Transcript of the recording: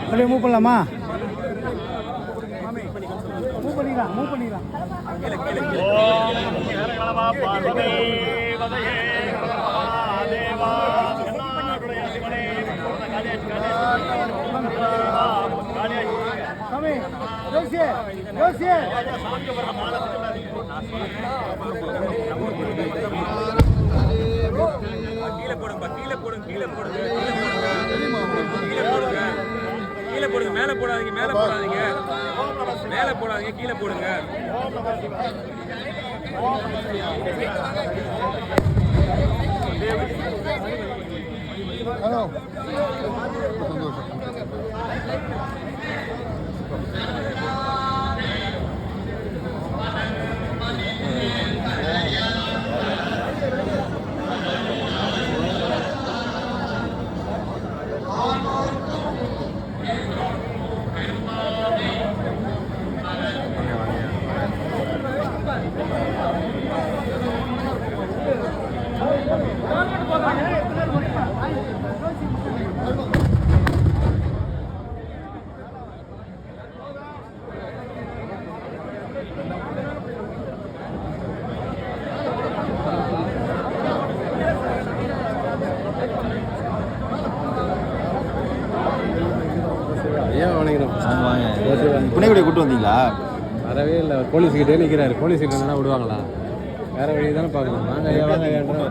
அப்படியே மூவ் பண்ணலாமா? மூவ் பண்ணிக்கலாம் மூவ் பண்ணிக்கலாம் சாமி யோசிய யோசிய கீழே போடுங்க கீழே போடுங்க கீழே போடுங்க. கீழே மேலே போடாதீங்க மேலே போடாதீங்க. மேலே போடாதீங்க கீழே போடுங்க. ஹலோ. ஏன் வணங்கிடும் புனைக்குடியை கூட்டு வந்தீங்களா? வரவே இல்லை. போலீஸ்கிட்டே நிற்கிறாரு போலீஸ் இல்லைன்னா விடுவாங்களா? வேற வழி தானே வாங்க ஐயான்ற